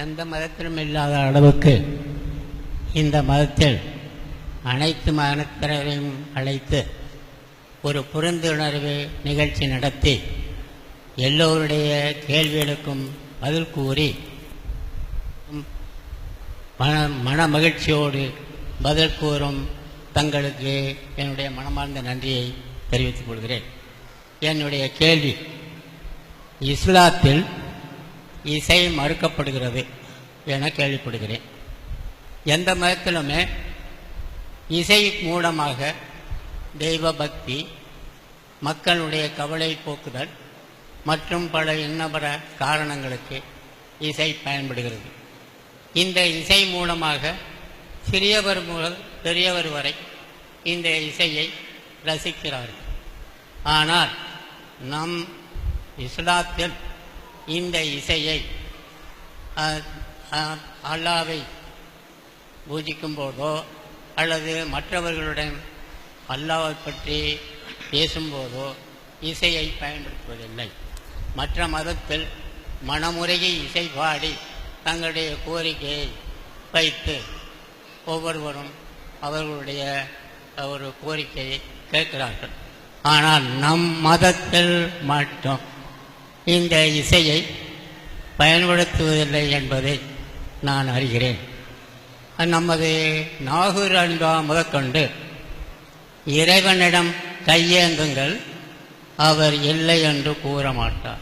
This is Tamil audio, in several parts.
எந்த மதத்திலும் இல்லாத அளவுக்கு இந்த மதத்தில் அனைத்து மதத்தினரையும் அழைத்து ஒரு புரிந்துணர்வு நிகழ்ச்சி நடத்தி எல்லோருடைய கேள்விகளுக்கும் பதில் கூறி மன மன மகிழ்ச்சியோடு பதில் கூறும் தங்களுக்கு என்னுடைய மனமார்ந்த நன்றியை தெரிவித்துக் கொள்கிறேன். என்னுடைய கேள்வி இஸ்லாத்தில் இசை மறுக்கப்படுகிறது என கேள்விப்படுகிறேன். எந்த மதத்திலுமே இசை மூலமாக தெய்வ பக்தி மக்களுடைய கவலை போக்குதல் மற்றும் பல இன்னபர காரணங்களுக்கு இசை பயன்படுகிறது. இந்த இசை மூலமாக சிறியவர் முதல் பெரியவர் வரை இந்த இசையை ரசிக்கிறார்கள். ஆனால் நம் இஸ்லாத்தில் இந்த இசையை அல்லாவை பூஜிக்கும் போதோ அல்லது மற்றவர்களுடன் அல்லாவை பற்றி பேசும்போதோ இசையை பயன்படுத்துவதில்லை. மற்ற மதத்தில் மனமுறையை இசை பாடி தங்களுடைய கோரிக்கையை வைத்து ஒவ்வொருவரும் அவர்களுடைய ஒரு கோரிக்கையை கேட்கிறார்கள். ஆனால் நம் மதத்தில் மட்டும் இந்த இசையை பயன்படுத்துவதில்லை என்பதை நான் அறிகிறேன். நமது நாகூர் அன்பா முதற்கொண்டு இறைவனிடம் கையேந்துங்கள் அவர் இல்லை என்று கூற மாட்டார்.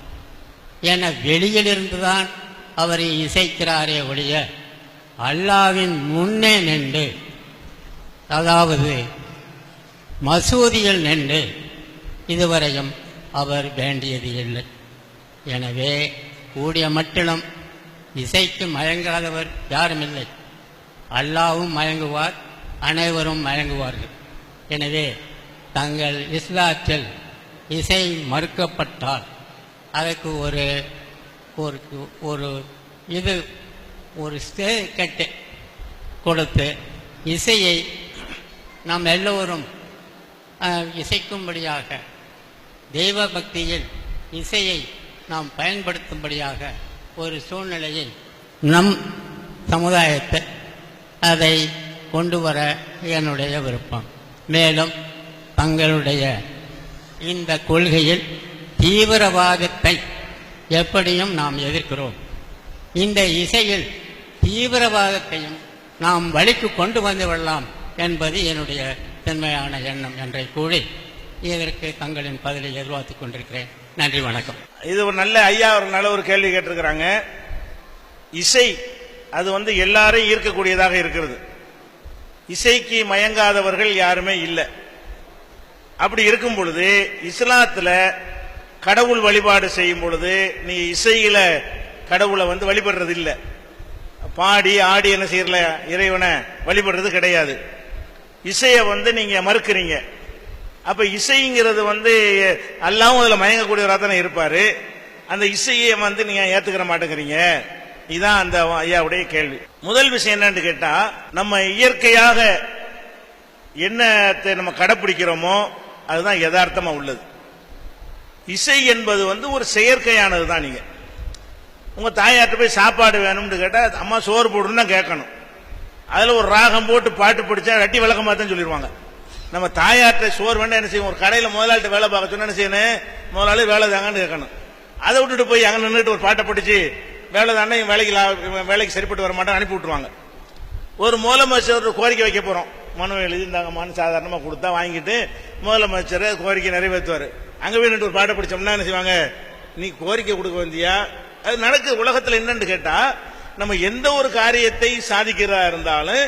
என வெளியிலிருந்துதான் அவர் இசைக்கிறாரே ஒழிய அல்லாவின் முன்னே நின்று அதாவது மசூதியில் நின்று இதுவரையும் அவர் வேண்டியது இல்லை. எனவே கூடிய மட்டிலும் இசைக்கு மயங்காதவர் யாரும் இல்லை அல்லாவும் மயங்குவார் அனைவரும் மயங்குவார்கள். எனவே தங்கள் இஸ்லாத்தில் இசை மறுக்கப்பட்டால் அதற்கு ஒரு ஒரு ஒரு இது ஒரு ஸ்டேக்கெட்டு கொடுத்து இசையை நாம் எல்லோரும் இசைக்கும்படியாக தெய்வ பக்தியில் இசையை நாம் பயன்படுத்தும்படியாக ஒரு சூழ்நிலையை நம் சமுதாயத்தை அதை கொண்டு வர என்னுடைய விருப்பம். மேலும் தங்களுடைய இந்த கொள்கையில் தீவிரவாதத்தை எப்படியும் நாம் எதிர்க்கிறோம். இந்த இசையில் தீவிரவாதத்தையும் நாம் வழிக்கு கொண்டு வந்து விடலாம் என்பது என்னுடைய தன்மையான எண்ணம் என்றை கூறி இதற்கு தங்களின் பதிலை எதிர்பார்த்து கொண்டிருக்கிறேன். நன்றி வணக்கம். இது ஒரு நல்ல ஐயா ஒரு நல்ல ஒரு கேள்வி கேட்டிருக்கிறாங்க. இசை அது வந்து எல்லாரையும் ஈர்க்கக்கூடியதாக இருக்கிறது. இசைக்கு மயங்காதவர்கள் யாருமே இல்லை. அப்படி இருக்கும் பொழுது இஸ்லாத்துல கடவுள் வழிபாடு செய்யும் பொழுது நீ இசையில கடவுளை வந்து வழிபடுறது இல்லை. பாடி ஆடி என்ன செய்யல இறைவனை வழிபடுறது கிடையாது. இசையை வந்து நீங்க மறுக்கிறீங்க. அப்ப இசைங்கிறது வந்து அல்லாவும் அதுல மயங்கக்கூடியவராக தானே இருப்பாரு. அந்த இசையை வந்து நீங்க ஏத்துக்கிற மாட்டேங்கிறீங்க. இதான் அந்த ஐயாவுடைய கேள்வி. முதல் விஷயம் என்னன்னு கேட்டா நம்ம இயற்கையாக என்னத்தை நம்ம கடைப்பிடிக்கிறோமோ அதுதான் யதார்த்தமா உள்ளது. இசை என்பது வந்து ஒரு செயற்கையானது தான் நீங்க. உங்க தாயார்ட்ட போய் சாப்பாடு வேணும்னு கேட்டா அம்மா சோறு போடுன்னு கேட்கணும். அதுல ஒரு ராகம் போட்டு பாட்டு பிடிச்சா ரெட்டி விளக்கமா தான் சொல்லிடுவாங்க. நம்ம தாயார்ட்ட சோறு வேண்டாம் என்ன செய்யும் ஒரு கடையில் முதலாளிட்ட வேலை பார்க்க சொன்னா என்ன செய்யணும்? முதலாளி வேலை தாங்கன்னு கேட்கணும். அதை விட்டுட்டு போய் அங்கே நின்றுட்டு ஒரு பாட்டை பிடிச்சி வேலை தானே வேலைக்கு வேலைக்கு சரிப்பட்டு வர மாட்டேன் அனுப்பி விட்டுருவாங்க. ஒரு முதலமைச்சர் ஒரு கோரிக்கை வைக்க போறோம். மனு எழுதி இந்தாங்கம்மான்னு சாதாரணமாக கொடுத்தா வாங்கிட்டு முதலமைச்சர் கோரிக்கை நிறைவேற்றுவார். அங்கே போய் நின்று ஒரு பாட்டை பிடிச்சோம்னா என்ன செய்வாங்க? நீ கோரிக்கை கொடுக்க வந்தியா? அது நடக்கு உலகத்தில் என்னன்னு கேட்டா நம்ம எந்த ஒரு காரியத்தை சாதிக்கிறதா இருந்தாலும்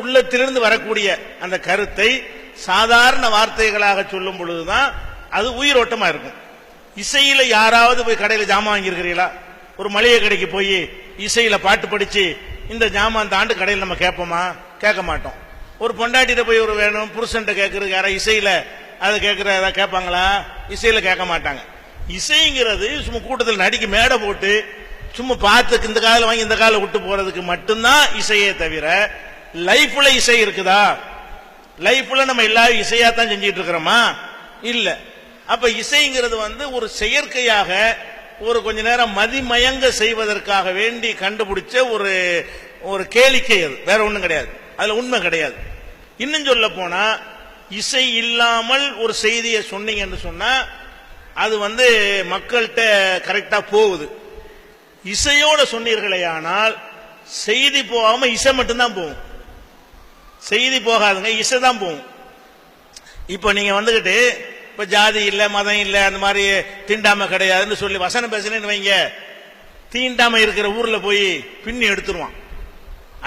உள்ளத்திலிருந்து வரக்கூடிய அந்த கருத்தை சாதாரண வார்த்தைகளாக சொல்லும் பொழுதுதான் அது உயிரோட்டமா இருக்கும். இசையில யாராவது போய் கடையில ஜாமான் வாங்கியிருக்கிறீங்களா? ஒரு மளிகை கடைக்கு போய் இசையில பாட்டு படிச்சு இந்த ஜாமான் தாண்டு கடையில் நம்ம கேட்போமா? கேட்க மாட்டோம். ஒரு பொண்டாட்டிட்ட போய் ஒரு வேணும் புருஷன்ட்ட கேட்கறது யாரா இசையில அதை கேட்கிற ஏதாவது கேட்பாங்களா? இசையில கேட்க மாட்டாங்க. இசைங்கிறது சும்மா கூட்டத்தில் நடிக்க மேடை போட்டு சும்மா பார்த்து இந்த காலில் வாங்கி இந்த காலில் விட்டு போறதுக்கு மட்டும்தான் இசையே தவிர லைஃப்ல இசை இருக்குதா? லைஃப்ல நம்ம எல்லாரும் இசையா தான் செஞ்சிட்டு இருக்கிறோமா? இல்ல. அப்ப இசைங்கிறது வந்து ஒரு செயற்கையாக ஒரு கொஞ்ச நேரம் மதிமயங்க செய்வதற்காக வேண்டி கண்டுபிடிச்ச ஒரு ஒரு கேளிக்கை அது. வேற ஒண்ணும் கிடையாது. அதுல உண்மை கிடையாது. இன்னும் சொல்ல போனா இசை இல்லாமல் ஒரு செய்தியை சொன்னீங்கன்னு சொன்னா அது வந்து மக்கள்கிட்ட கரெக்டா போகுது. இசையோட சொன்னீர்களே ஆனால் செய்தி போகாம இசை மட்டும்தான் போகும். செய்தி போகாதுங்க இசை தான் போகும். இப்போ நீங்க வந்துகிட்டு இப்ப ஜாதி இல்ல மதம் இல்ல அந்த மாதிரி தீண்டாம கிடையாதுன்னு சொல்லி வசனம் பேசுனேன்னு வைங்க. தீண்டாம இருக்கிற ஊர்ல போய் பின்னி எடுத்துருவான்.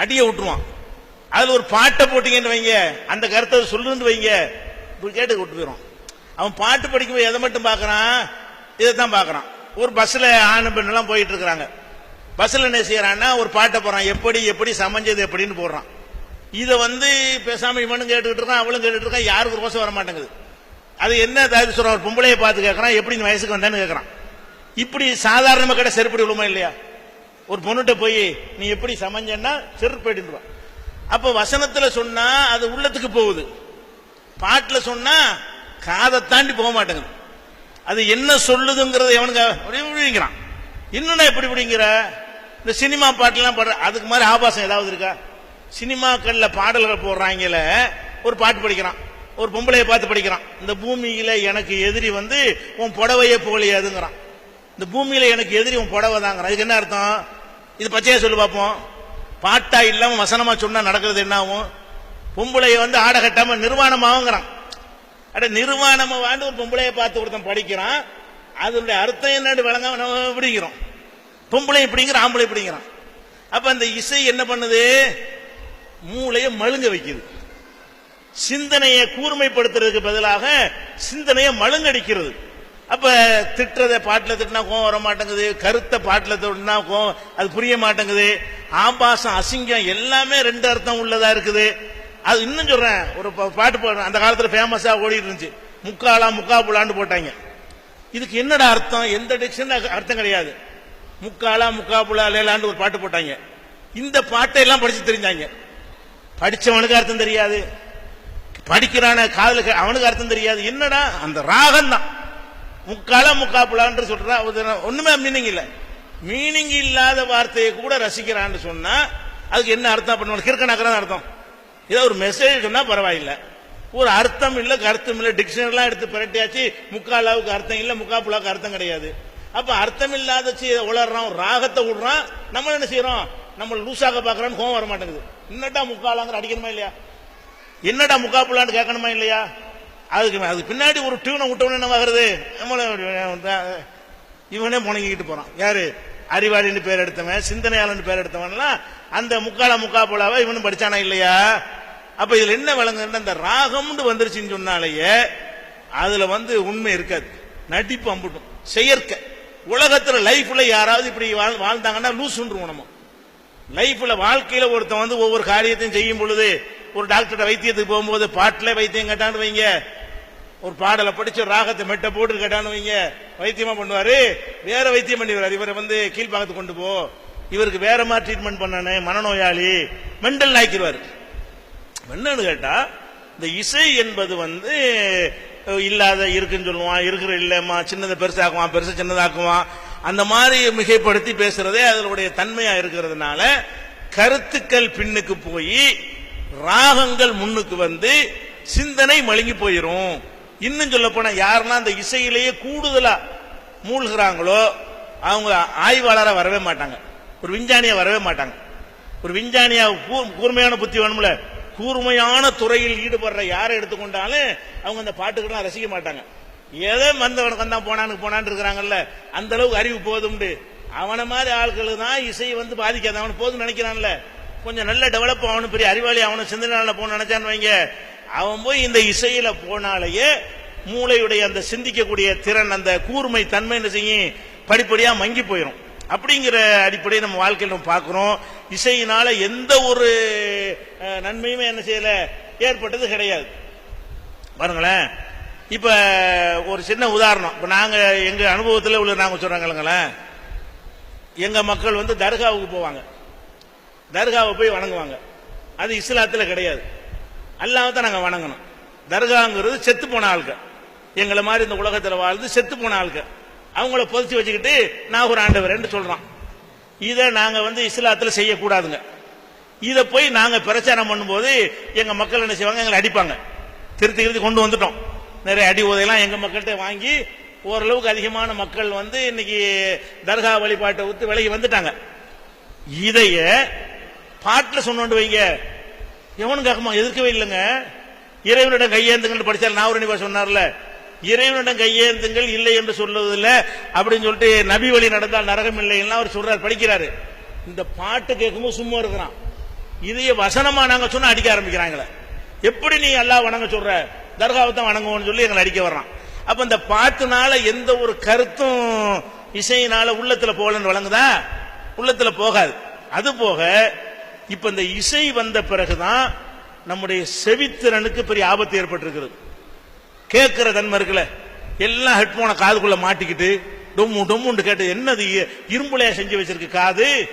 அடிய விட்டுருவான் அதுல ஒரு பாட்டை போட்டீங்கன்னு வைங்க. அந்த கருத்தை சொல்லுன்னு வைங்க. இப்படி கேட்டு விட்டு போயிடும் அவன் பாட்டு படிக்கும் போது எதை மட்டும் பார்க்கறான்? இதை தான் பார்க்கறான். ஒரு பஸ்ல ஆண் பெண் எல்லாம் போயிட்டு இருக்கிறாங்க. பஸ்ல என்ன செய்யறான்னா ஒரு பாட்டை போறான் எப்படி எப்படி சமைஞ்சது எப்படின்னு போடுறான். இதை வந்து பேசாம இவனும் கேட்டுக்கிட்டு இருக்கான் அவளும் கேட்டுட்டு இருக்கான். யாருக்கு ரோசம் வர மாட்டேங்குது அது என்ன அதாவது சொல்றான்? ஒரு பொம்பளையை பார்த்து கேட்கறான் எப்படி இந்த வயசுக்கு வந்தான்னு கேட்கறான் இப்படி சாதாரண கடை செருப்படி விழுமா இல்லையா? ஒரு பொண்ணுகிட்ட போய் நீ எப்படி சமைஞ்சன்னா செருப்பு எடுத்துருவான் அப்ப வசனத்துல சொன்னா அது உள்ளத்துக்கு போகுது. பாட்டுல சொன்னா காதை தாண்டி போக மாட்டேங்குது. அது என்ன சொல்லுதுங்கிறத எவனுங்க அப்படியே விழுங்கிறான் எப்படி பிடிங்கிற இந்த சினிமா பாட்டுலாம் பாடுற அதுக்கு மாதிரி ஆபாசம் ஏதாவது இருக்கா? சினிமாக்கள்ல பாடல்கள் போடுறாங்கல. ஒரு பாட்டு படிக்கிறான். ஒரு பொம்பளையை பார்த்து படிக்கிறான். இந்த பூமியில எனக்கு எதிரி வந்து உன் புடவையே போலியாதுங்கிறான் இந்த பூமியில எனக்கு எதிரி உன் புடவை தாங்கிறான் இதுக்கு என்ன அர்த்தம்? இது பச்சையா சொல்லு பார்ப்போம் பாட்டா இல்லாம வசனமா சொன்னா நடக்கிறது என்ன ஆகும் பொம்பளைய வந்து ஆடகட்டாம நிர்வாணமாகங்கிறான் அட நிர்வாணமா வாண்டு ஒரு பொம்பளைய பார்த்து ஒருத்தன் படிக்கிறான். அதனுடைய அர்த்தம் என்னன்னு விளங்காம நம்ம பிடிக்கிறோம் பொம்பளை பிடிங்கிற ஆம்பளை பிடிங்கிறான் அப்ப அந்த இசை என்ன பண்ணுது? மூளையை மழுங்க வைக்குது. சிந்தனையை கூர்மைப்படுத்துறதுக்கு பதிலாக சிந்தனையை மழுங்கடிக்கிறது. அப்ப திட்டுறத பாட்டில் திட்டினா கோவம் வர மாட்டேங்குது. கருத்தை பாட்டில் திட்டினா கோவம் அது புரிய மாட்டேங்குது. ஆபாசம் அசிங்கம் எல்லாமே ரெண்டு அர்த்தம் உள்ளதா இருக்குது. அது இன்னும் சொல்றேன் ஒரு பாட்டு போடுறேன் அந்த காலத்துல ஃபேமஸா ஓடிட்டு இருந்துச்சு. முக்காலா முக்கா புலான்னு போட்டாங்க. இதுக்கு என்னடா அர்த்தம்? எந்த டிக்ஷன் அர்த்தம் கிடையாது. முக்காலா முக்கா புலா லேலான்னு ஒரு பாட்டு போட்டாங்க. இந்த பாட்டை எல்லாம் படிச்சு தெரிஞ்சாங்க. படிச்சவனுக்கு அர்த்தம் தெரியாது. படிக்கிறான காதலுக்கு அவனுக்கு அர்த்தம் தெரியாது. என்னடா? அந்த ராகம் தான். முக்கால முக்காப்புலான்னு சொல்றா அது ஒண்ணுமே மீனிங் இல்ல. மீனிங் இல்லாத வார்த்தையை கூட ரசிக்கிறான்னு சொன்னா அதுக்கு என்ன அர்த்தம் பண்ணுவாங்க கிறுக்கணாக்கிறதா அர்த்தம். ஏதோ ஒரு மெசேஜ் சொன்னா பரவாயில்லை. ஒரு அர்த்தம் இல்ல கருத்தம் இல்ல டிக்ஷனரிலாம் எடுத்து பிரட்டியாச்சு முக்காலாவுக்கு அர்த்தம் இல்ல முக்காப்புலாவுக்கு அர்த்தம் கிடையாது. அப்ப அர்த்தம் இல்லாத சி- ஒரு ராகத்தை விடுறான் நம்ம என்ன செய்யறோம் நம்ம லூசாக பாக்குறான்னு கோவம் வர மாட்டேங்குது. என்னடா முக்காலாங்கிற அடிக்கணுமா இல்லையா? என்னடா முக்காப்புலான்னு கேட்கணுமா இல்லையா? அதுக்கு அதுக்கு பின்னாடி ஒரு டியூனை விட்டவனே என்ன ஆகுறது? நம்மள இவனே முணங்கிக்கிட்டு போறான். யாரு? அறிவாளின்னு பேர் எடுத்தவன் சிந்தனையாளன் பேர் எடுத்தவன்லாம் அந்த முக்கால முக்காப்புலாவை இவனும் படிச்சானா இல்லையா? அப்ப இதுல என்ன விளங்குதுன்னா இந்த ராகம்னு வந்துருச்சுன்னு சொன்னாலேயே அதுல வந்து உண்மை இருக்காது. நடிப்பு அம்புட்டும். செயற்கை. உலகத்துல லைஃப்ல யாராவது இப்படி வாழ்ந்தாங்கன்னா லூசுன்றுவோம் நம்ம. லைஃப்ல வாழ்க்கையில ஒருத்தன் வந்து ஒவ்வொரு காரியத்தையும் செய்யும் பொழுது ஒரு டாக்டர்கிட்ட வைத்தியத்துக்கு போகும்போது பாட்டில் வைத்தியம் கேட்டான்னு வைங்க. ஒரு பாடலை படிச்சு ஒரு ராகத்தை மெட்ட போட்டு கேட்டான்னு வைங்க. வைத்தியமா பண்ணுவாரு. வேற வைத்தியம் பண்ணிடுவார் இவரை வந்து கீழ்பாகத்துக்கு கொண்டு போ. இவருக்கு வேற மாதிரி ட்ரீட்மெண்ட் பண்ணானே மனநோயாளி. மெண்டல் ஆக்கிடுவாரு என்னன்னு கேட்டா இந்த இசை என்பது வந்து இல்லாத இருக்குன்னு சொல்லுவான் இருக்கிற இல்லம்மா சின்னதை பெருசாக்குவான் பெருசை சின்னதாக்குவான் அந்த மாதிரி மிகைப்படுத்தி பேசுறதே அதனுடைய தன்மையா இருக்கிறதுனால கருத்துக்கள் பின்னுக்கு போய் ராகங்கள் முன்னுக்கு வந்து சிந்தனை மழுங்கி போயிரும். இன்னும் சொல்ல போனா யாருன்னா அந்த இசையிலேயே கூடுதலா மூழ்கிறாங்களோ அவங்க ஆய்வாளரா வரவே மாட்டாங்க. ஒரு விஞ்ஞானியா வரவே மாட்டாங்க. ஒரு விஞ்ஞானியா கூ- கூர்மையான புத்தி வேணும்ல கூர்மையான துறையில் ஈடுபடுற யாரை எடுத்துக்கொண்டாலும் அவங்க அந்த பாட்டுக்கெல்லாம் ரசிக்க மாட்டாங்க. ஏதோ வந்தவனுக்கு தான் போனான்னு போனான்னு இருக்கிறாங்கல்ல அந்த அளவுக்கு அறிவு போதும்ண்டு அவனை மாதிரி ஆட்கள் தான் இசையை வந்து பாதிக்காது. அவன் போதும் நினைக்கிறான்ல. கொஞ்சம் நல்ல டெவலப் ஆகணும் பெரிய அறிவாளி அவனை சிந்தனையாள போன நினைச்சான்னு வைங்க. அவன் போய் இந்த இசையில போனாலேயே மூளையுடைய அந்த சிந்திக்கக்கூடிய திறன் அந்த கூர்மை தன்மை என்ன செய்யும்? படிப்படியா மங்கி போயிடும் அப்படிங்கிற அடிப்படையை நம்ம வாழ்க்கையில் நம்ம பார்க்கிறோம். இசையினால எந்த ஒரு நன்மையுமே என்ன செய்யல. ஏற்பட்டது கிடையாது. பாருங்களேன். இப்ப ஒரு சின்ன உதாரணம். இப்ப நாங்க எங்க அனுபவத்தில் உள்ள நாங்க சொல்றாங்களேங்களேன் எங்க மக்கள் வந்து தர்காவுக்கு போவாங்க. தர்காவை போய் வணங்குவாங்க. அது இஸ்லாத்தில் கிடையாது. அல்லாமல் தான் நாங்கள் வணங்கணும். தர்காங்கிறது செத்து போன ஆளுங்க எங்களை மாதிரி இந்த உலகத்தில் வாழ்ந்து செத்து போன ஆளுங்க அவங்கள பொதிச்சு வச்சுக்கிட்டு நான் ஒரு ஆண்டவரேன்னு சொல்றான். இதை நாங்க வந்து இஸ்லாத்துல செய்யக்கூடாதுங்க. இதை போய் நாங்க பிரச்சாரம் பண்ணும்போது எங்க மக்கள் என்ன செய்வாங்க? எங்களை அடிப்பாங்க. திருத்தி திருத்தி கொண்டு வந்துட்டோம். நிறைய அடி உதையெல்லாம் எங்க மக்கள்கிட்ட வாங்கி ஓரளவுக்கு அதிகமான மக்கள் வந்து இன்னைக்கு தர்கா வழிபாட்டை விட்டு விலகி வந்துட்டாங்க. இதைய பாட்டில் சொன்னோண்டு வைங்க. எவனும் கேட்கமா எதிர்க்கவே இல்லைங்க. இறைவனிடம் கையேந்துங்கன்னு படிச்சால் நாவரணிபா சொன்னார்ல இறைவனிடம் கையேந்துங்கள் இல்லை என்று சொல்லுவதில்லை. அப்படின்னு சொல்லிட்டு நபி வழி நடந்தால் நரகம் இல்லைன்னா அவர் சொல்றார் படிக்கிறாரு. இந்த பாட்டு கேட்கும்போது சும்மா இருக்கிறான். இதையே வசனமா நாங்க சொன்னா அடிக்க ஆரம்பிக்கிறாங்களே. எப்படி நீ எல்லா வணங்க சொல்ற? தர்காவை தான் வணங்குவோம்னு சொல்லி எங்களை அடிக்க வர்றான். அப்ப இந்த பாட்டுனால எந்த ஒரு கருத்தும் இசையினால உள்ளத்துல போகலன்னு வழங்குதா? உள்ளத்துல போகாது. அது போக இப்ப இந்த இசை வந்த பிறகுதான் நம்முடைய செவித்திறனுக்கு பெரிய ஆபத்து ஏற்பட்டிருக்கிறது. கேட்கிற தன்மை இருக்குல்ல. எல்லாம் ஹெட்போனை காதுக்குள்ள மாட்டிக்கிட்டு டொம்மு டொம்முன்னு கேட்டு என்னது இரும்புலையா செஞ்சு வச்சிருக்கு காது?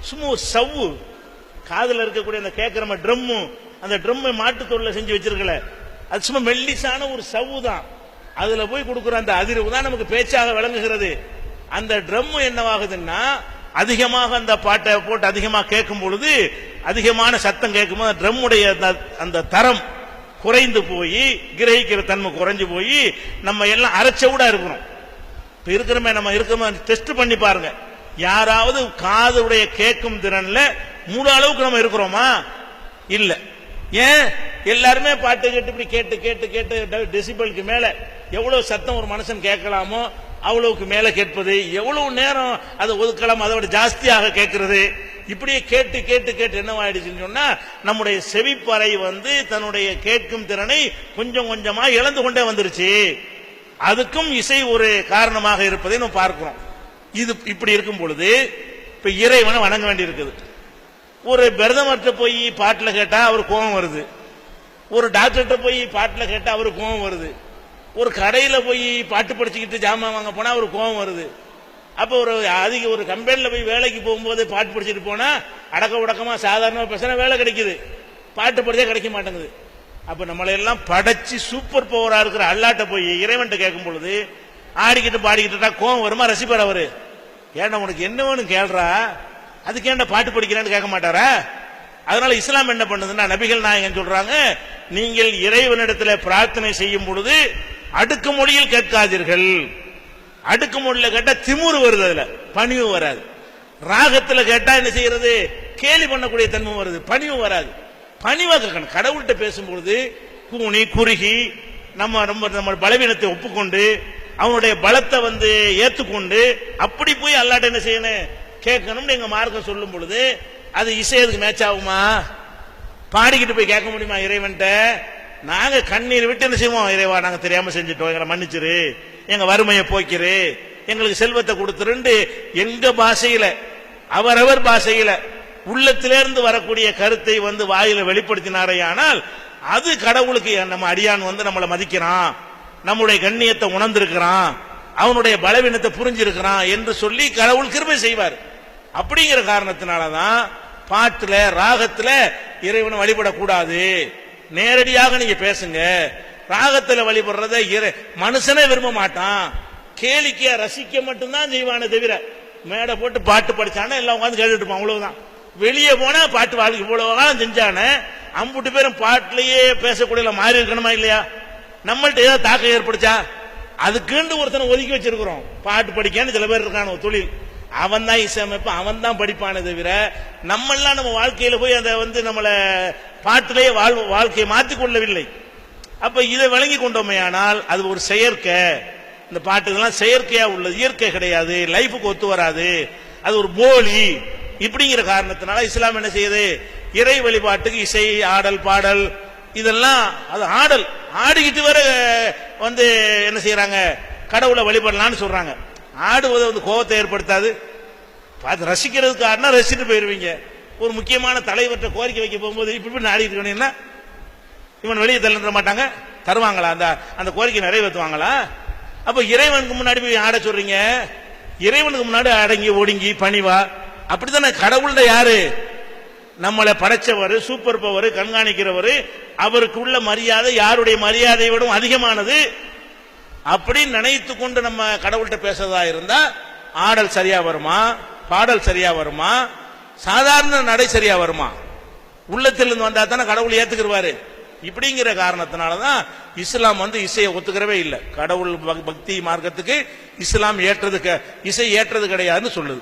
சும்மா ஒரு சவ்வு. காதுல இருக்கக்கூடிய அந்த கேட்கிற ட்ரம்மு அந்த ட்ரம்மை மாட்டு செஞ்சு வச்சிருக்கல. அது சும்மா மெல்லிசான ஒரு சவ்வு தான். அதுல போய் கொடுக்குற அந்த அதிர்வு தான் நமக்கு பேச்சாக விளங்குகிறது. அந்த ட்ரம் என்னவாகுதுன்னா அதிகமாக அந்த பாட்டை போட்டு அதிகமாக கேட்கும் பொழுது அதிகமான சத்தம் கேட்கும்போது அந்த ட்ரம்முடைய அந்த- அந்த தரம் குறைந்து போய் கிரகிக்கிற தன்மை குறைஞ்சு போய் நம்ம எல்லாம் அரைச்சவுடா இருக்கிறோம் இப்ப இருக்கிறமே நம்ம இருக்கிறோமே டெஸ்ட் பண்ணி பாருங்க. யாராவது காதுடைய கேட்கும் திறன்ல மூணு அளவுக்கு நம்ம இருக்கிறோமா? இல்ல. ஏன்? எல்லாருமே பாட்டு கேட்டு இப்படி கேட்டு கேட்டு கேட்டு டெசிபிளுக்கு மேல எவ்வளவு சத்தம் ஒரு மனுஷன் கேட்கலாமோ அவ்வளவுக்கு மேல கேட்பது எவ்வளவு நேரம் அதை ஒதுக்கலாம் அதை விட ஜாஸ்தியாக கேட்கிறது. இப்படியே கேட்டு கேட்டு கேட்டு என்னவாயிடுச்சுன்னு சொன்னா நம்முடைய செவிப்பறை வந்து தன்னுடைய கேட்கும் திறனை கொஞ்சம் கொஞ்சமா இழந்து கொண்டே வந்துருச்சு. அதுக்கும் இசை ஒரு காரணமாக இருப்பதை நம்ம பார்க்கிறோம். இது இப்படி இருக்கும் பொழுது இப்ப இறைவனை வணங்க வேண்டி இருக்குது ஒரு பிரதமர்கிட்ட போய் பாட்டில் கேட்டா அவர் கோபம் வருது. ஒரு டாக்டர்கிட்ட போய் பாட்டில் கேட்டா அவர் கோபம் வருது. ஒரு கடையில் போய் பாட்டு படிச்சுக்கிட்டு ஜாமான் வாங்க போனால் ஒரு கோபம் வருது. அப்போ ஒரு அதிக ஒரு கம்பெனியில் போய் வேலைக்கு போகும்போது பாட்டு படிச்சுட்டு போனால் அடக்க உடக்கமாக சாதாரணமாக பேசினா வேலை கிடைக்குது. பாட்டு படித்தே கிடைக்க மாட்டேங்குது. அப்போ நம்மளையெல்லாம் படைச்சி சூப்பர் பவராக இருக்கிற அல்லாட்ட போய் இறைவன்ட்டு கேட்கும் பொழுது ஆடிக்கிட்டு பாடிக்கிட்டுட்டா கோவம் வருமா? ரசிப்பார் அவர். ஏன்டா உனக்கு என்ன வேணும் கேள்றா? அதுக்கு ஏன்டா பாட்டு படிக்கிறேன்னு கேட்க மாட்டாரா? அதனால இஸ்லாம் என்ன பண்ணுதுன்னா நபிகள் நாயகன் சொல்றாங்க நீங்கள் இறைவனிடத்தில் பிரார்த்தனை செய்யும் பொழுது அடுக்கு மொழியில் கேட்காதீர்கள். அடுக்கு மொழியில கேட்டா திமுரு வருது அதுல. பணிவு வராது. ராகத்துல கேட்டா என்ன செய்யறது? கேலி பண்ணக்கூடிய தன்மை வருது. பணிவு வராது. பணிவாக கேட்கணும். கடவுள்கிட்ட பேசும்பொழுது கூனி குறுகி நம்ம ரொம்ப நம்ம பலவீனத்தை ஒப்புக்கொண்டு அவனுடைய பலத்தை வந்து ஏத்துக்கொண்டு அப்படி போய் அல்லாட்ட என்ன செய்யணும்? கேட்கணும்னு எங்க மார்க்கம் சொல்லும் பொழுது அது இசையதுக்கு மேட்ச் ஆகுமா? பாடிக்கிட்டு போய் கேட்க முடியுமா இறைவன்ட்ட நாங்க கண்ணீர் விட்டு என்ன செய்வோம்? இறைவா நாங்க தெரியாம செஞ்சுட்டோம். எங்களை மன்னிச்சிரு. எங்க வறுமையை போக்கிரு. எங்களுக்கு செல்வத்தை கொடுத்துருண்டு எங்க பாஷையில அவரவர் பாஷையில உள்ளத்திலிருந்து வரக்கூடிய கருத்தை வந்து வாயில வெளிப்படுத்தினாரே ஆனால் அது கடவுளுக்கு நம்ம அடியான் வந்து நம்மளை மதிக்கிறான். நம்முடைய கண்ணியத்தை உணர்ந்திருக்கிறான். அவனுடைய பலவீனத்தை புரிஞ்சிருக்கிறான் என்று சொல்லி கடவுள் கிருமை செய்வார். அப்படிங்கிற காரணத்தினாலதான் பாட்டுல ராகத்துல இறைவனை வழிபடக்கூடாது. நேரடியாக நீங்க பேசுங்க. ராகத்துல வழிபடுறத மனுஷனே விரும்ப மாட்டான். கேளிக்கையா ரசிக்க மட்டும்தான் செய்வானே தவிர மேடை போட்டு பாட்டு படிச்சானே எல்லாம் உட்காந்து கேட்டுட்டு இருப்பான் அவ்வளவுதான். வெளியே போனா பாட்டு வாழ்க்கை இவ்வளவு காலம் செஞ்சானே அம்புட்டு பேரும் பாட்டிலேயே பேசக்கூடிய மாறி இருக்கணுமா இல்லையா? நம்மள்ட்ட ஏதாவது தாக்கம் ஏற்படுச்சா? அதுக்குண்டு ஒருத்தனை ஒதுக்கி வச்சிருக்கிறோம். பாட்டு படிக்கான்னு சில பேர் இருக்கான ஒரு தொழில். அவன் தான் இசையமைப்பான் அவன் தான் படிப்பானே தவிர நம்மெல்லாம் நம்ம வாழ்க்கையில போய் அதை வந்து நம்மளை பாட்டிலேயே வாழ்க்கையை மாற்றிக் கொள்ளவில்லை. அப்ப இதை விளங்கி கொண்டோமே ஆனால் அது ஒரு செயற்கை. இந்த பாட்டுகள்லாம் செயற்கையா உள்ளது. இயற்கை கிடையாது. லைஃபுக்கு ஒத்து வராது. அது ஒரு போலி. இப்படிங்கிற காரணத்தினால இஸ்லாம் என்ன செய்யுது? இறை வழிபாட்டுக்கு இசை ஆடல் பாடல் இதெல்லாம் அது ஆடல். ஆடிக்கிட்டு வர வந்து என்ன செய்யறாங்க கடவுளை வழிபடலாம்னு சொல்றாங்க. ஆடுவது வந்து கோபத்தை ஏற்படுத்தாது. பார்த்து ரசிக்கிறதுக்கு ஆடினா போயிருவீங்க. ஒரு முக்கியமான தலைவர்கிட்ட கோரிக்கை வைக்க போகும்போது இப்படி இப்படி ஆடிட்டு இருக்கணும்னா இவன் வெளியே தள்ளிட மாட்டாங்க. தருவாங்களா? அந்த அந்த கோரிக்கை நிறைவேற்றுவாங்களா? அப்ப இறைவனுக்கு முன்னாடி போய் ஆட சொல்றீங்க. இறைவனுக்கு முன்னாடி அடங்கி ஒடுங்கி பணிவா. அப்படித்தானே? கடவுள்ட யாரு? நம்மளை படைச்சவர் சூப்பர் பவர் கண்காணிக்கிறவர். அவருக்கு உள்ள மரியாதை யாருடைய மரியாதையை விடவும் அதிகமானது. அப்படின்னு நினைத்து கொண்டு நம்ம கடவுள்கிட்ட பேசுறதா இருந்தா ஆடல் சரியா வருமா? பாடல் சரியா வருமா? சாதாரண நடை சரியா வருமா? உள்ளத்திலிருந்து வந்தா தானே கடவுள் ஏத்துக்கிருவாரு. இப்படிங்கிற காரணத்தினாலதான் இஸ்லாம் வந்து இசையை ஒத்துக்கிறவே இல்லை. கடவுள் பக்தி மார்க்கத்துக்கு இஸ்லாம் ஏற்றது க- இசை ஏற்றது கிடையாதுன்னு சொல்லுது.